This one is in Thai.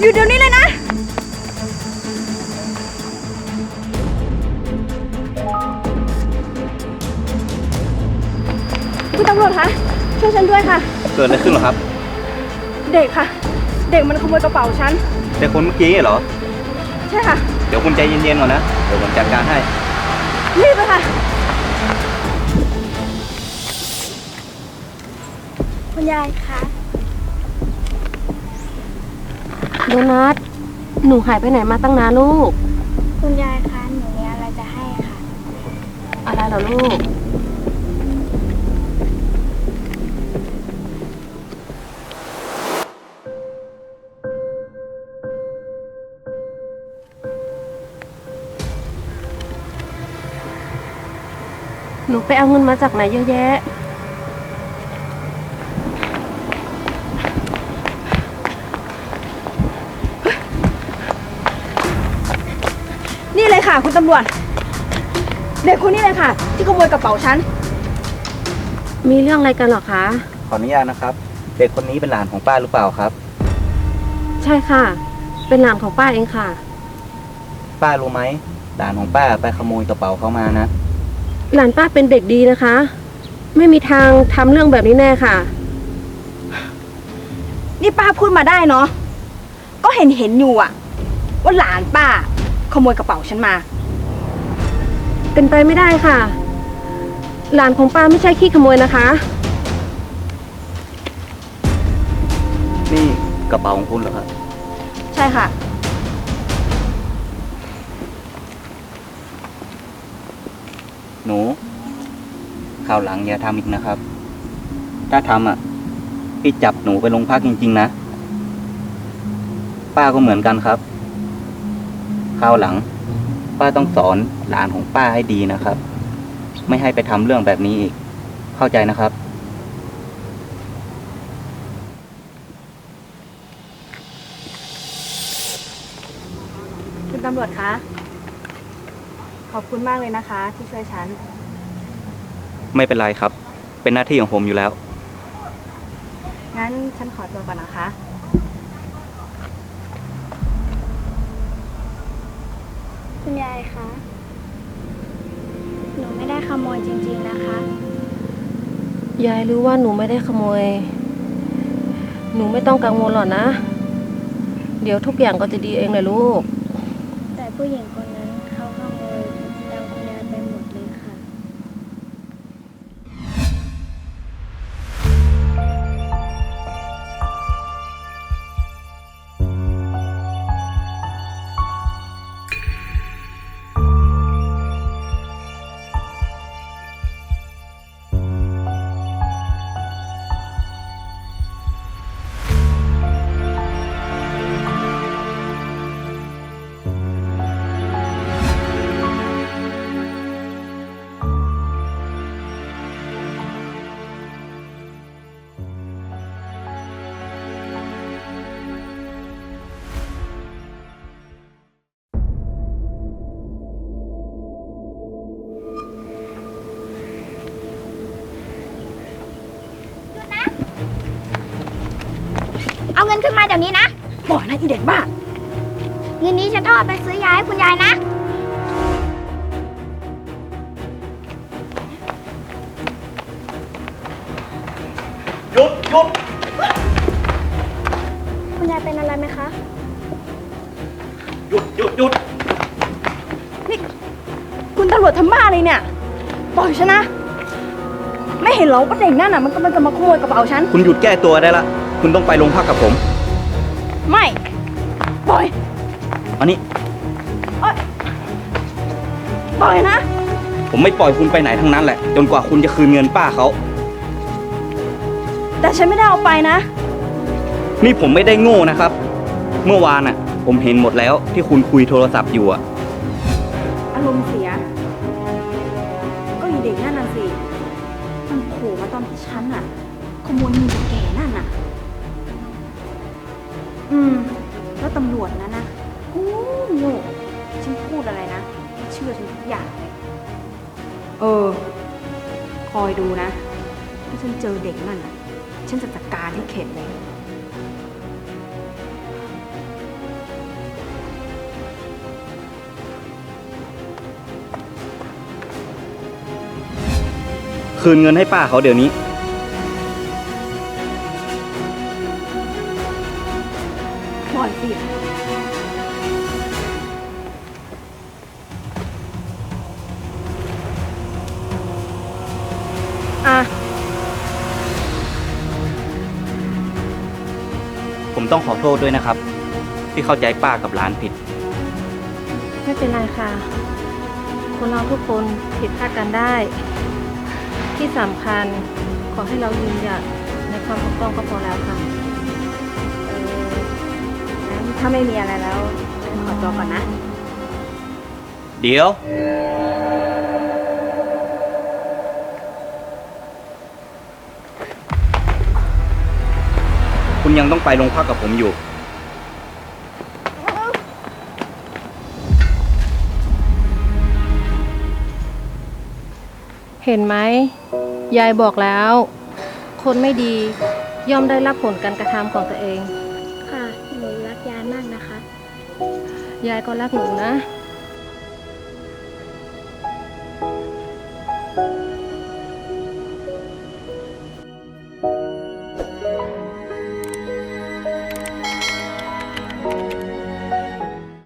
อยู่เดี๋ยวนี้เลยนะ คุณตำรวจคะ ช่วยฉันด้วยค่ะ เกิดอะไรขึ้นเหรอครับ เด็กค่ะ เด็กมันขโมยกระเป๋าฉัน แต่คนเมื่อกี้เหรอ ใช่ค่ะ เดี๋ยวคุณใจเย็นๆก่อนนะ เดี๋ยวผมจัดการให้ รีบเลยค่ะ คุณยายคะ โดนัทหนูหายไปไหนมาตั้งนานลูก คุณยายคะหนูมีอะไรจะให้ค่ะ อะไรเหรอลูก หนูไปเอาเงินมาจากไหนเยอะแยะ ค่ะ คุณตำรวจ เด็กคนนี้เลยค่ะ ที่ขโมยกระเป๋าฉัน มีเรื่องอะไรกันเหรอคะ ขออนุญาตนะครับ เด็กคนนี้เป็นหลานของป้าหรือเปล่าครับ ใช่ค่ะ เป็นหลานของป้าเองค่ะ ป้ารู้ไหมหลานของป้าไปขโมยกระเป๋าเขามานะ หลานป้าเป็นเด็กดีนะคะ ไม่มีทางทำเรื่องแบบนี้แน่ค่ะ นี่ป้าพูดมาได้เนาะ ก็เห็นเห็นอยู่อะว่าหลานป้า ขโมยกระเป๋าฉันมา เป็นไปไม่ได้ค่ะ หลานของป้าไม่ใช่ขี้ขโมยนะคะ นี่กระเป๋าของคุณเหรอครับ ใช่ค่ะ หนูคราวหลังอย่าทำอีกนะครับ ถ้าทำอะ พี่จับหนูไปโรงพักจริง ๆ นะ ป้าก็เหมือนกันครับ คราวหลัง ป้าต้องสอนหลานของป้าให้ดีนะครับ ไม่ให้ไปทำเรื่องแบบนี้อีก เข้าใจนะครับ คุณตำรวจคะ ขอบคุณมากเลยนะคะ ที่ช่วยฉัน ไม่เป็นไรครับ เป็นหน้าที่ของผมอยู่แล้ว งั้นฉันขอตัวก่อนนะคะ คุณยายคะ หนูไม่ได้ขโมยจริงๆนะคะ ยายรู้ว่าหนูไม่ได้ขโมย หนูไม่ต้องกังวลหรอกนะ เดี๋ยวทุกอย่างก็จะดีเองเลยลูก แต่ผู้หญิงคน นขึ้นมาเดี๋ยวนี้นะปล่อยนะอีเด็กบ้าเงินนี้ฉันต้องเอาไปซื้อยาให้คุณยายนะ หยุดหยุดคุณยายเป็นอะไรไหมคะ หยุดหยุดหยุดนี่ คุณตำรวจทำบ้าเลยเนี่ย ปล่อยฉันนะ ไม่เห็นเหรอว่าเด็กนั่นน่ะมันกำลังจะมาขโมยกระเป๋าฉัน คุณหยุดแก้ตัวได้ละ คุณต้องไปโรงพักกับผม ไม่ปล่อยอันนี้ปล่อยนะ ผมไม่ปล่อยคุณไปไหนทั้งนั้นแหละ จนกว่าคุณจะคืนเงินป้าเขา แต่ฉันไม่ได้เอาไปนะ นี่ผมไม่ได้โง่นะครับ เมื่อวานอะ ผมเห็นหมดแล้วที่คุณคุยโทรศัพท์อยู่อะอารมณ์เสีย ก็อีเด็กนั่นน่ะสิ มันโผล่มาตอนที่ฉันน่ะ ขโมยเงินแก่นั่นน่ะ อืม แล้วตำรวจนะนะโอ้โง่ฉันพูดอะไรนะเชื่อฉันทุกอย่างเออ คอยดูนะ ถ้าฉันเจอเด็กนั่นนะฉันจะจัดการให้เข็ดเลย คืนเงินให้ป้าเขาเดี๋ยวนี้ อะ ผมต้องขอโทษด้วยนะครับ ที่เข้าใจป้ากับหลานผิด ไม่เป็นไรค่ะ คนเราทุกคนผิดพลาดกันได้ ที่สำคัญขอให้เรายืนหยัดในความถูกต้องก็พอแล้วค่ะเอองั้นถ้าไม่มีอะไรแล้วฉันขอตัวก่อนนะ เดี๋ยว คุณยังต้องไปโรงพักกับผมอยู่ เห็นไหม ยายบอกแล้ว คนไม่ดีย่อมได้รับผลการกระทำของตัวเอง ค่ะ หนูรักยายมากนะคะ ยายก็รักหนูนะ